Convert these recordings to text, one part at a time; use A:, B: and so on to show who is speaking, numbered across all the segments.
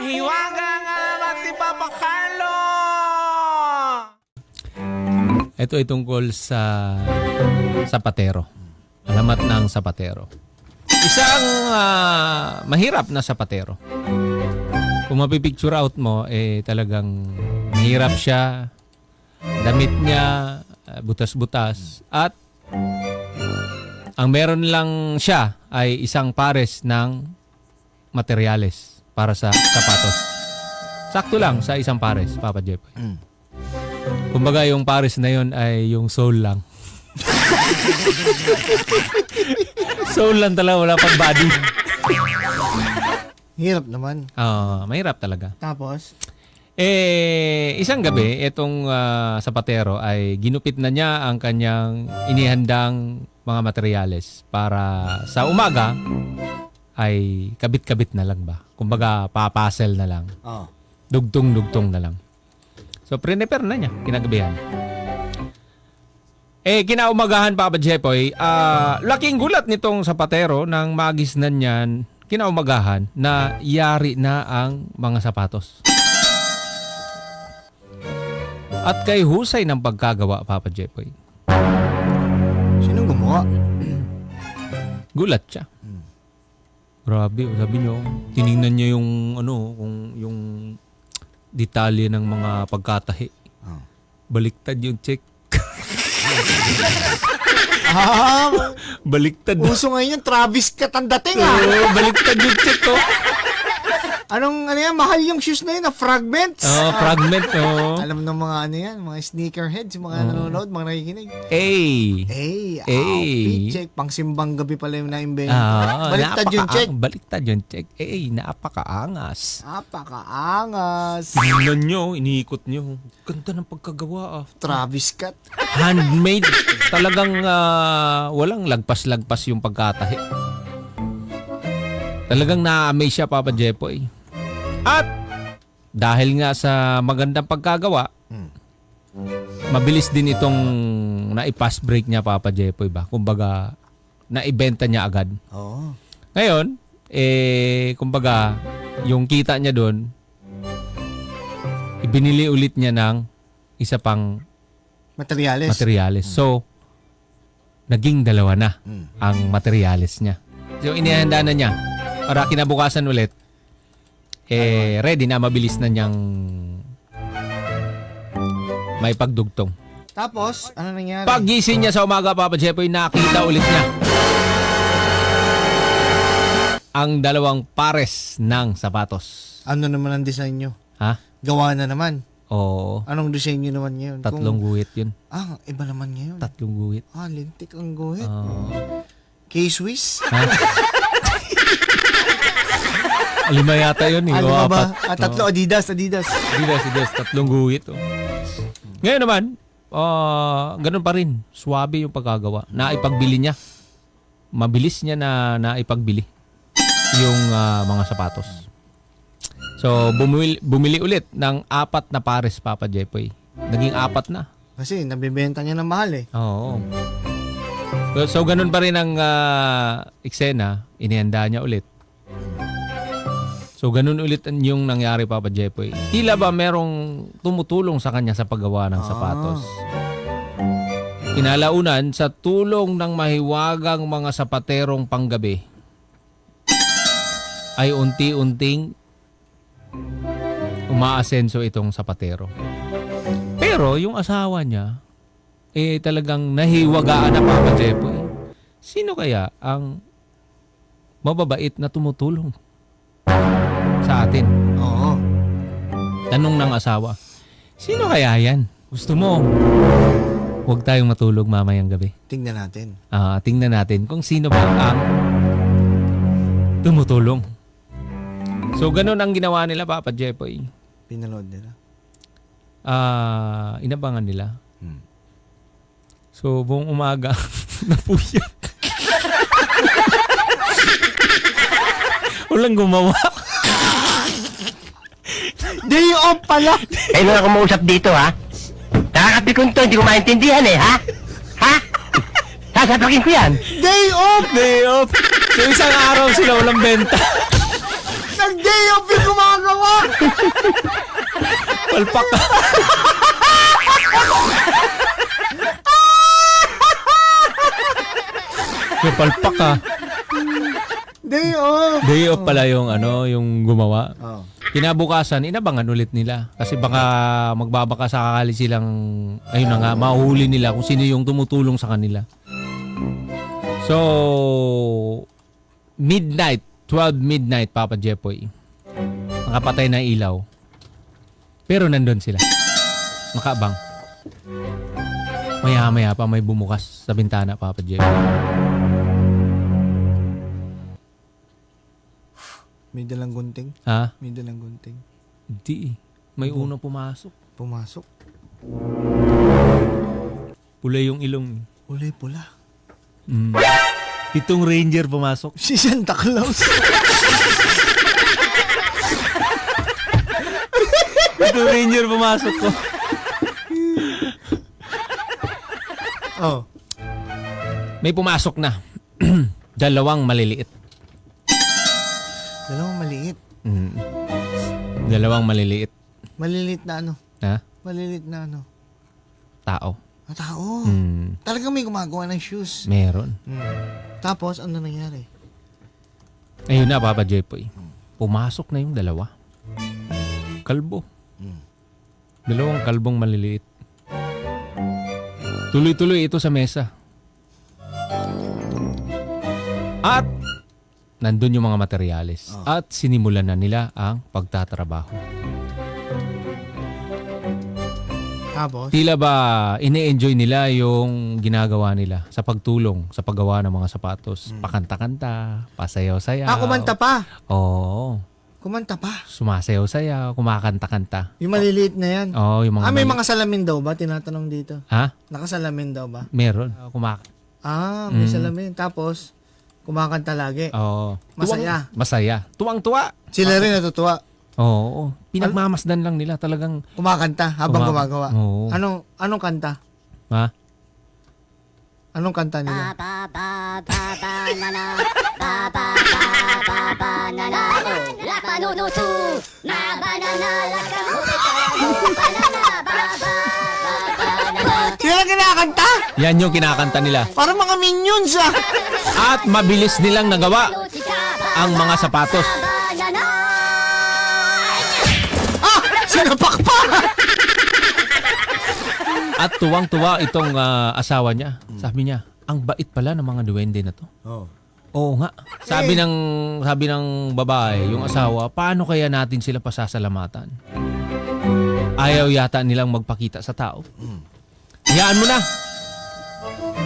A: mahiwagang at ipapakalo!
B: Ito ay tungkol sa sapatero. Alamat ng sapatero. Isang ah, mahirap na sapatero. Kung mapipicture out mo, eh talagang mahirap siya. Damit niya, ah, butas-butas. At ang meron lang siya ay isang pares ng materyales para sa sapatos. Sakto lang sa isang pares, Papa Jeff. Kumbaga yung pares na yon ay yung soul lang. soul lang talaga, wala pang body.
C: Hirap naman.
B: Ah, mahirap talaga.
C: Tapos,
B: Eh, isang gabi, itong ah, sapatero ay ginupit na niya ang kanyang inihandang mga materyales para sa umaga ay kabit-kabit na lang ba? Kumbaga, papasel na lang.
C: oh.
B: Dugtong-dugtong na lang. So, prepare na niya, kinagabihan. Eh, kinaumagahan, Papa Jepoy, ah, laking gulat nitong sapatero nang magisnan niyan, kinaumagahan, na yari na ang mga sapatos. At kay husay ng pagkagawa, Papa Jepoy,
C: Sinong gumawa?
B: gulat siya. Grabe, sabi niyo, tiningnan niya yung ano, kung yung detalye ng mga pagkatahi.
C: Oh.
B: Baliktad yung check.
C: Ah,
B: Baliktad.
C: uso ngayon yung Travis Scott ang dating ah.
B: Oo, baliktad yung check oh.
C: Anong ano yan, mahal yung shoes na yun, na fragments.
B: Oh, fragment oh.
C: Alam ng mga ano yan, mga sneakerheads, mga nanonood, mga nakikinig.
B: Eh.
C: Hey,
B: Eh.
C: outfit check. Pang simbang gabi pala yung na-invento.
B: Ah,
C: Baliktad yung check.
B: Baliktad yung check. Eh, napakaangas.
C: Napakaangas.
B: Tingnan nyo, iniikot nyo. Ganda ng pagkagawa ah.
C: Travis Scott.
B: Handmade. Talagang ah, walang lagpas-lagpas yung pagkatahi. Talagang na-amaze siya, Papa Jepoy. At dahil nga sa magandang pagkagawa, mabilis din itong na-pass break niya, Papa Jepoy ba? Kumbaga, naibenta niya agad.
C: Oo.
B: Ngayon, eh, kumbaga, yung kita niya doon, ibinili ulit niya ng isa pang
C: Materials.
B: materyales. So, naging dalawa na
C: Mm.
B: ang materyales niya. So, inihanda na niya para kinabukasan ulit, eh, ready na, mabilis na niyang may pagdugtong.
C: Tapos, ano nangyari?
B: Pagising niya sa umaga, Papa Jepoy, nakita ulit niya ang dalawang pares ng sapatos.
C: ano naman ang design nyo?
B: Ha?
C: Gawa na naman.
B: Oo.
C: Anong design nyo naman ngayon?
B: Tatlong
C: Kung,
B: guhit yun.
C: ah, iba naman ngayon.
B: Tatlong guhit.
C: ah, lintik ang guhit.
B: Oo.
C: K-Swiss?
B: Ha? Lima yata yun eh.
C: Ano
B: o
C: ba
B: apat.
C: Ah, tatlo, Adidas, Adidas.
B: Adidas, Adidas. Tatlong guhit. Oh. Ngayon naman, ah, ganun pa rin. Swabe yung pagkagawa. Naipagbili niya. Mabilis niya na naipagbili yung ah, mga sapatos. So, bumili, bumili ulit ng apat na pares, Papa Jepoy. Naging apat na.
C: Kasi nabibenta niya ng mahal eh.
B: Oo. So, so ganun pa rin ang ah, eksena. Inihanda niya ulit. So, ganun ulit yung nangyari, Papa Jepoy. Tila ba merong tumutulong sa kanya sa paggawa ng sapatos? Kinalaunan, sa tulong ng mahiwagang mga sapaterong panggabi, ay unti-unting umaasenso itong sapatero. Pero yung asawa niya, eh talagang nahiwagaan na Papa Jepoy. Sino kaya ang mababait na tumutulong sa atin?
C: Oo.
B: Tanong ng asawa. Sino kaya yan? Gusto mo? Huwag tayong matulog mamayang gabi.
C: Tingnan natin.
B: Ah, tingnan natin kung sino ba ang tumutulong. So, ganun ang ginawa nila, Papa Jepoy.
C: Pinanood nila.
B: Ah, inabangan nila.
C: Hmm.
B: So, buong umaga, napuyat. Walang gumawa.
C: Day off pala!
D: Kayo na kumausap dito, ha? Nakakapikon to, hindi ko maintindihan eh, ha? Ha? Sasapakin ko yan.
C: Day off!
B: Day off. So, isang araw sila walang benta.
C: Nag-day off yung mga ginagawa?
B: Palpak ka. Yung palpak ka.
C: Day off.
B: Day off pala yung ano, yung gumawa.
C: Oh.
B: Kinabukasan, inabangan ulit nila. Kasi baka magbabaka sakali silang, ayun na nga, mahuli nila kung sino yung tumutulong sa kanila. So, midnight, 12 midnight, Papa Jepoy. Nakapatay na ilaw. Pero nandun sila. Makabang. Maya-maya pa may bumukas sa bintana, Papa Jepoy.
C: May dalang gunting.
B: Ha?
C: May dalang gunting.
B: Hindi eh. May uno pumasok.
C: Pumasok.
B: Pula yung ilong.
C: Ulay pula.
B: Mm. Pitong ranger pumasok.
C: Si Santa Claus.
B: Pitong ranger pumasok ko.
C: oh.
B: May pumasok na. Dalawang maliliit.
C: Dalawang maliit.
B: Mm. Dalawang maliliit.
C: Maliliit na ano?
B: Ha?
C: Maliliit na ano?
B: Tao.
C: Ah, tao.
B: Mm.
C: Talagang may gumagawa ng shoes.
B: Meron.
C: Hmm. Tapos, ano nangyari?
B: Ayun na, Papa Jepoy. Pumasok na yung dalawa. Kalbo. Dalawang kalbong maliliit. Tuloy-tuloy ito sa mesa. At nandun yung mga materyales. At sinimulan na nila ang pagtatrabaho.
C: Tapos,
B: Tila ba ine-enjoy nila yung ginagawa nila sa pagtulong sa paggawa ng mga sapatos. Pakanta-kanta, pasayaw-sayaw.
C: ah, kumanta pa.
B: Oo.
C: Kumanta pa.
B: Sumasayaw-sayaw, kumakanta-kanta.
C: Yung maliliit na yan.
B: Oo, yung mga...
C: ah, may
B: mali-
C: mga salamin daw ba? Tinatanong dito.
B: Ha?
C: Nakasalamin daw ba?
B: Meron. Kumak...
C: Ah, may
B: Mm.
C: salamin. Tapos, kumakanta lagi.
B: Oo.
C: Masaya.
B: Tuwang- masaya. Tuwang-tuwa.
C: Sila rin natutuwa.
B: Oo. Pinagmamasdan lang nila talagang...
C: Kumakanta habang
B: Kuma-
C: gumagawa.
B: Oo.
C: Anong anong kanta?
B: Ha?
C: Anong kanta nila?
E: ba ba ba ba na na ba ba ba ba ba na na oh la panunutu na banana la kamuti banana ba ba ba ba na na
C: Sila kinakanta?
B: Yan yung kinakanta nila.
C: Para mga minions ah.
B: At mabilis nilang nagawa ang mga sapatos.
C: Ah! Sinapak pa!
B: At tuwang-tuwa itong ah, asawa niya. Sabi niya, ang bait pala ng mga duwende na to.
C: Oh.
B: Oo nga. Sabi ng sabi ng babae, yung asawa, paano kaya natin sila pasasalamatan? Ayaw yata nilang magpakita sa tao. Hayaan mo na.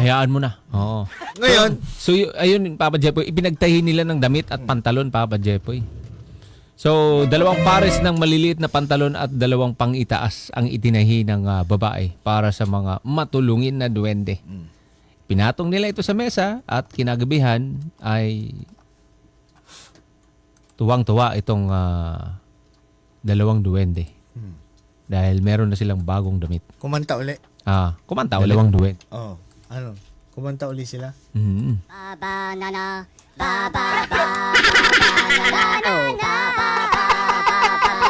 B: Hayaan mo na. Oo.
C: Ngayon,
B: So, y- ayun, Papa Jepoy, ipinagtahi nila ng damit at pantalon, Papa Jepoy. So, dalawang pares ng maliliit na pantalon at dalawang pangitaas ang itinahi ng ah, babae para sa mga matulungin na duwende. Pinatong nila ito sa mesa at kinagabihan ay tuwang-tuwa itong ah, dalawang duwende. Dahil meron na silang bagong damit.
C: kumanta uli.
B: Ah, kumanta ulit. Dalawang duet. Oo.
C: Oh, ano? Kumanta uli sila?
B: Mm-hmm. Mm.
E: Ba ba na na ba ba ba ba na na oh ba ba ba ba ba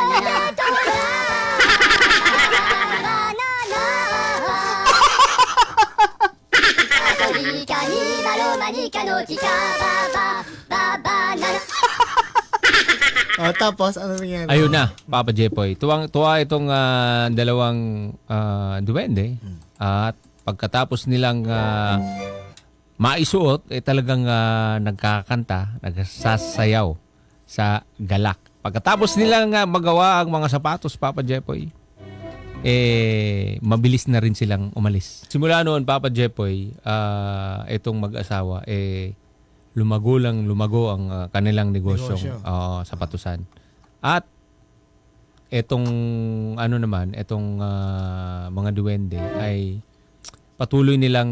E: na na Manika ni malo manika no tika ba ba ba ba na na
C: Oh, tapos, ano nangyari?
B: Ayun na, Papa Jepoy. Tuwang tuwa itong ah, dalawang ah, duwende at pagkatapos nilang ah, maisuot eh talagang ah, nagkakanta, nagsasayaw sa galak. Pagkatapos nilang ah, magawa ang mga sapatos, Papa Jepoy, eh mabilis na rin silang umalis. Simula noon, Papa Jepoy, ah, itong mag-asawa eh lumago lang lumago ang ah, kanilang
C: Negosyo.
B: ah, sapatusan. At etong ano naman, etong ah, mga duwende ay patuloy nilang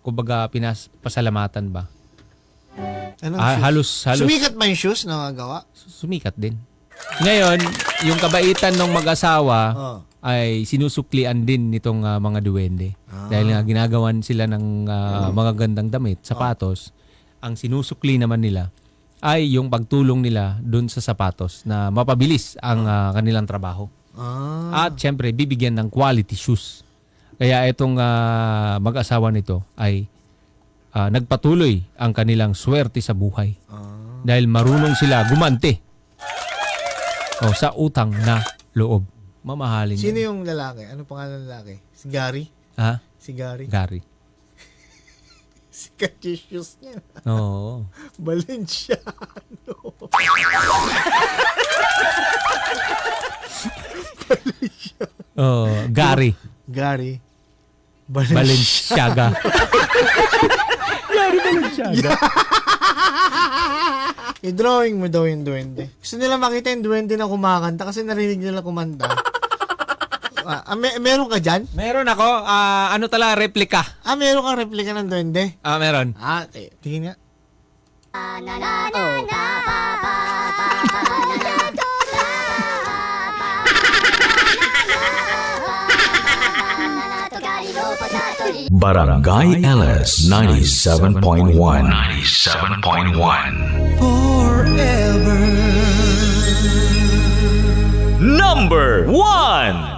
B: kumbaga pinas pasalamatan ba?
C: Anong
B: Ah,
C: shoes?
B: halos halos
C: Sumikat ba yung shoes na nagawa?
B: sumikat din. Ngayon, yung kabaitan ng mag-asawa
C: Oh.
B: ay sinusuklian din nitong ah, mga duwende.
C: Ah.
B: Dahil nga ginagawan sila ng ah, mga gandang damit, sapatos, ang sinusukli naman nila ay yung pagtulong nila dun sa sapatos na mapabilis ang ah, kanilang trabaho.
C: Ah.
B: At syempre, bibigyan ng quality shoes. Kaya itong ah, mag-asawa nito ay ah, nagpatuloy ang kanilang swerte sa buhay. Dahil marunong sila gumante o, sa utang na loob. Mamahalin
C: Sino
B: yan.
C: yung lalaki? Ano pangalan ng lalaki? Si Gary?
B: Ha?
C: Si Gary?
B: Gary.
C: Sikat yung shoes niya.
B: Oo.
C: Balenciano.
B: Oh, Gary.
C: Gary.
B: Balenciaga. Gary Balenciaga.
C: I-drawing mo daw yung duwende. Gusto nila makita yung duwende na kumakanta kasi narinig nila kumanta ah, ah may, meron ka dyan?
B: Meron ako. Ah, ano tala, replika.
C: Ah, meron kang replika ng duwende?
B: Ah, meron.
C: Ah, eh, tingin nga.
F: Barangay LS 97.1 97.1 Forever Number 1